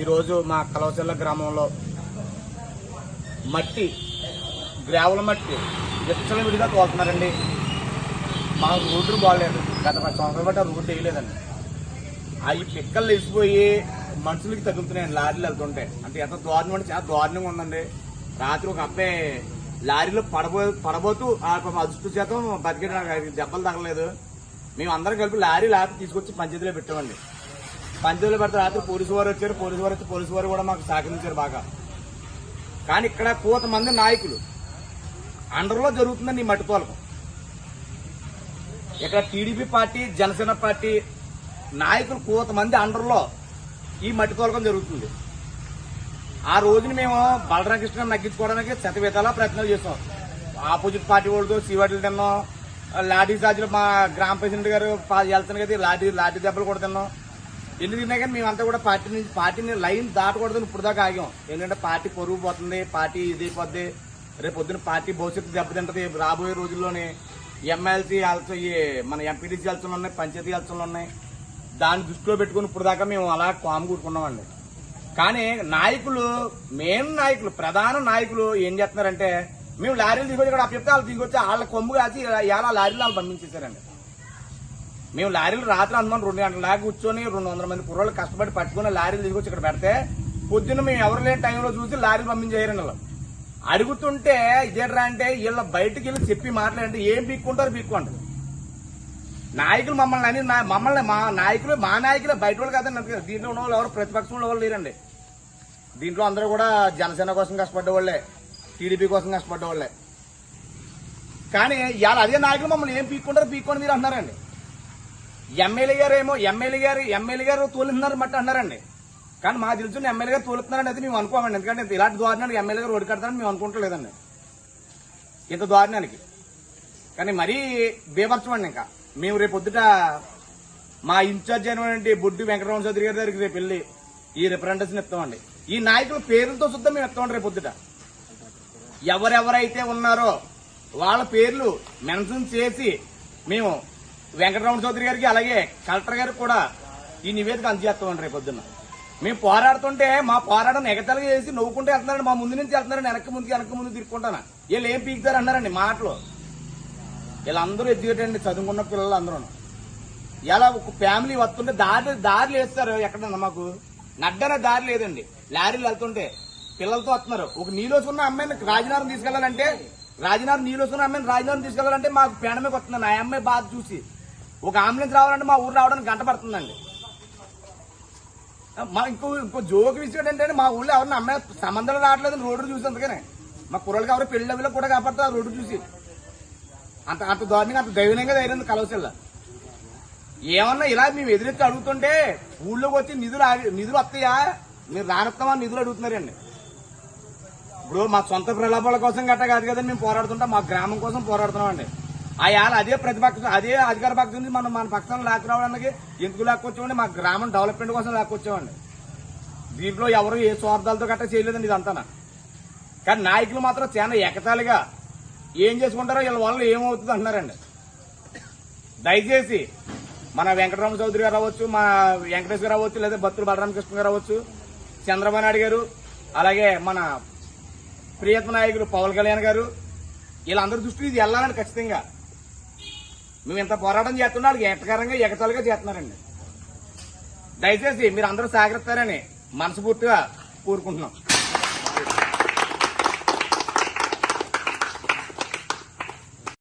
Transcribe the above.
ఈరోజు మా కలవచల్ల గ్రామంలో మట్టి గ్రావెల మట్టి విచ్చల విడిగా తోలుతున్నారండి. మాకు రోడ్డు బాగలేదు. గత పది సంవత్సరాలు బట్టి ఆ రోడ్డు వేయలేదండి అవి పిక్కలు వేసిపోయి మనుషులకి తగులుతున్నాయండి. లారీలు వెళ్తుంటే. అంటే ఎంత దారుణం అంటే చాలా దారుణంగా ఉందండి. రాత్రి ఒక అబ్బాయి లారీలో పడబో పడబోతూ ఆ అదృష్ట శాతం బతికేయడానికి దెబ్బలు తగలేదు మేము అందరం కలిపి లారీ లాపి తీసుకొచ్చి పంచాయతీలో పెట్టామండి. పంచాయతీలో పెడతారు. రాత్రి పోలీసు వారు వచ్చారు. పోలీసు వారు వచ్చి పోలీసు వారు కూడా మాకు సహకరించారు బాగా. కానీ ఇక్కడ కొంతమంది నాయకులు. అండర్లో జరుగుతుందని ఈ మట్టి తోలకం. ఇక్కడ టీడీపీ పార్టీ జనసేన పార్టీ నాయకులు కొంతమంది అండర్లో ఈ మట్టి తోలకం జరుగుతుంది. ఆ రోజున మేము బలరామకృష్ణ నగ్గించుకోవడానికి శతవిధాలా ప్రయత్నాలు చేసాం ఆపోజిట్ పార్టీ వాళ్ళతో సీవాట్లు తిన్నాం. లాఠీ చార్జీలు మా గ్రామ ప్రెసిడెంట్ గారు వెళ్తాను కదా లాఠీ లాఠీ దెబ్బలు కూడా తిన్నాం. ఎందుకు తిన్నా కానీ మేమంతా కూడా పార్టీ నుంచి పార్టీని లైన్ దాటకూడదని ఇప్పుడు దాకా ఆగాం. ఎందుకంటే పార్టీ పొరుగు పోతుంది పార్టీ ఇది పోద్ది రేపు పొద్దున పార్టీ భవిష్యత్తు దెబ్బతింటది. రాబోయే రోజుల్లోనే ఎమ్మెల్సీ ఎలక్షన్ మన ఎంపీటీసీ ఎలక్షన్లు ఉన్నాయి పంచాయతీ ఎలక్షన్లు ఉన్నాయి. దాన్ని దృష్టిలో పెట్టుకుని ఇప్పుడు దాకా మేము అలా కాము కూడుకున్నామండి కానీ నాయకులు మెయిన్ నాయకులు ప్రధాన నాయకులు ఏం చేస్తున్నారంటే మేము లారీలు తీసుకొచ్చి ఇక్కడ అప్పచెప్తే వాళ్ళు తీసుకొచ్చి వాళ్ళ కొమ్ము కాచి ఇలా లారీలు వాళ్ళు పంపించేశారండి. మేము లారీలు రాత్రి అందరం రెండు గంటల దాకా కూర్చొని రెండు వందల మంది కుర్రోళ్ళు కష్టపడి పట్టుకుని లారీలు తీసుకొచ్చి ఇక్కడ పెడితే పొద్దున్న మేము ఎవరు లేని టైంలో చూసి లారీలు పంపించేయరండి వాళ్ళు. అడుగుతుంటే ఇదేట్రా అంటే వీళ్ళ బయటకు వెళ్ళి చెప్పి మాట్లాడంటే ఏం పీక్కుంటారు పీక్కుంటారు. నాయకులు మమ్మల్ని అని మమ్మల్ని మా నాయకులు మా నాయకులే బయట వాళ్ళు కదండి అందుకే దీంట్లో ఉన్న వాళ్ళు ఎవరు? ప్రతిపక్షంలో వాళ్ళు లేరండి. దీంట్లో అందరూ కూడా జనసేన కోసం కష్టపడ్డ వాళ్ళే టీడీపీ కోసం కష్టపడ్డ వాళ్ళే. కానీ ఇవాళ అదే నాయకులు మమ్మల్ని ఏం పీక్కుంటారు పీక్కొని మీరు అంటున్నారండి. ఎమ్మెల్యే గారు ఏమో ఎమ్మెల్యే గారు ఎమ్మెల్యే గారు తోలుతున్నారు మట్టి అన్నారండి. కానీ మా తెలుసు ఎమ్మెల్యే గారు తోలుతున్నారని అయితే మేము అనుకోమండి. ఎందుకంటే ఇలాంటి దారుణానికి ఎమ్మెల్యే గారు ఓడి కడతారని మేము అనుకుంటలేదండి. ఇంత దారుణానికి కానీ మరీ బీభత్సమండి ఇంకా. మేము రేపు పొద్దుట మా ఇన్ఛార్జ్ అయినటువంటి బొడ్డు వెంకటరమణ చౌదరి గారి దగ్గరికి రేపు వెళ్ళి ఈ రిప్రజెంటేషన్ ఇస్తామండి. ఈ నాయకుల పేర్లతో శుద్ధం మేము ఇస్తామండి రేపు పొద్దుట. ఎవరెవరైతే ఉన్నారో వాళ్ళ పేర్లు మెన్షన్ చేసి మేము వెంకటరమణ చౌదరి గారికి అలాగే కలెక్టర్ గారికి కూడా ఈ నివేదిక అందజేస్తామండి రేపు పొద్దున్న. మేము పోరాడుతుంటే మా పోరాటం ఎగతలుగా చేసి నవ్వుకుంటూ వెళ్తున్నారండి. మా ముందు నుంచి వెళ్తున్నారండి. వెనక్కి ముందుకి వెనక్కి ముందు తిరుక్కుంటాను వీళ్ళు ఏం పీకుతారు అన్నారండి మాటలు. వీళ్ళందరూ ఎడ్యుకేటెడ్ అండి చదువుకున్న పిల్లలు అందరూ ఇలా ఒక ఫ్యామిలీ వస్తుంటే దారి దారిలు వేస్తారు ఎక్కడన్నా మాకు నడ్డనే దారి లేదండి. లారీలు వెళ్తుంటే పిల్లలతో వస్తున్నారు. ఒక నీలోసున్న అమ్మాయిని రాజనగరం తీసుకెళ్ళాలంటే రాజనగరం నీలోసున్న అమ్మాయిని రాజనగరం తీసుకెళ్ళాలంటే మాకు పేడమే వస్తుందండి ఆ అమ్మాయి బాధ చూసి. ఒక అంబులెన్స్ రావాలంటే మా ఊరు రావడానికి గంట పడుతుందండి. మా ఇంకో ఇంకో జోక్ విషయం ఏంటంటే మా ఊళ్ళో ఎవరిని అమ్మాయి సంబంధాలు రావట్లేదు రోడ్డు చూసి అందుకనే. మా కుర్రలకి ఎవరు పెళ్ళి అవిలో కూడా కాపాడుతారు రోడ్డు చూసి. అంత అంత దారుణంగా అంత దైవనంగా ధైర్యం కలవసల్లా ఏమన్నా ఇలా మేము ఎదురెత్తి అడుగుతుంటే ఊళ్ళోకి వచ్చి నిధులు నిధులు వస్తాయా? మీరు రానొస్తామా నిధులు అడుగుతున్నారండి. ఇప్పుడు మా సొంత ప్రలాపాల కోసం గట్ట కాదు కదండి మేము పోరాడుతుంటాం మా గ్రామం కోసం పోరాడుతున్నామండి. అండి ఆయాల అదే ప్రతిపక్షం అదే అధికార పక్షం నుంచి మనం మన పక్షాన్ని లాక్కురావడానికి ఎందుకు లాక్కొచ్చామండి మా గ్రామం డెవలప్మెంట్ కోసం లాక్కొచ్చామండి దీంట్లో ఎవరు ఏ స్వార్థాలతో గట్ట చేయలేదండి ఇదంతా కానీ నాయకులు మాత్రం చాలా ఎకతాళిగా ఏం చేసుకుంటారో వీళ్ళ వల్ల ఏమవుతుంది అంటున్నారండి. దయచేసి మన వెంకటరామ చౌదరి గారు అవ్వచ్చు మా వెంకటేష్ గారు అవ్వచ్చు లేదా భక్తులు బలరామకృష్ణ గారు అవ్వచ్చు చంద్రబాబు నాయుడు గారు అలాగే మన ప్రియత్మ నాయకులు పవన్ కళ్యాణ్ గారు వీళ్ళందరి దృష్టికి ఇది వెళ్ళాలండి ఖచ్చితంగా. మేము ఇంత పోరాటం చేస్తున్నా వాళ్ళకి ఎటకరంగా ఎగతాలుగా చేస్తున్నారండి. దయచేసి మీరు అందరూ సహకరిస్తారని మనస్ఫూర్తిగా కోరుకుంటున్నాం.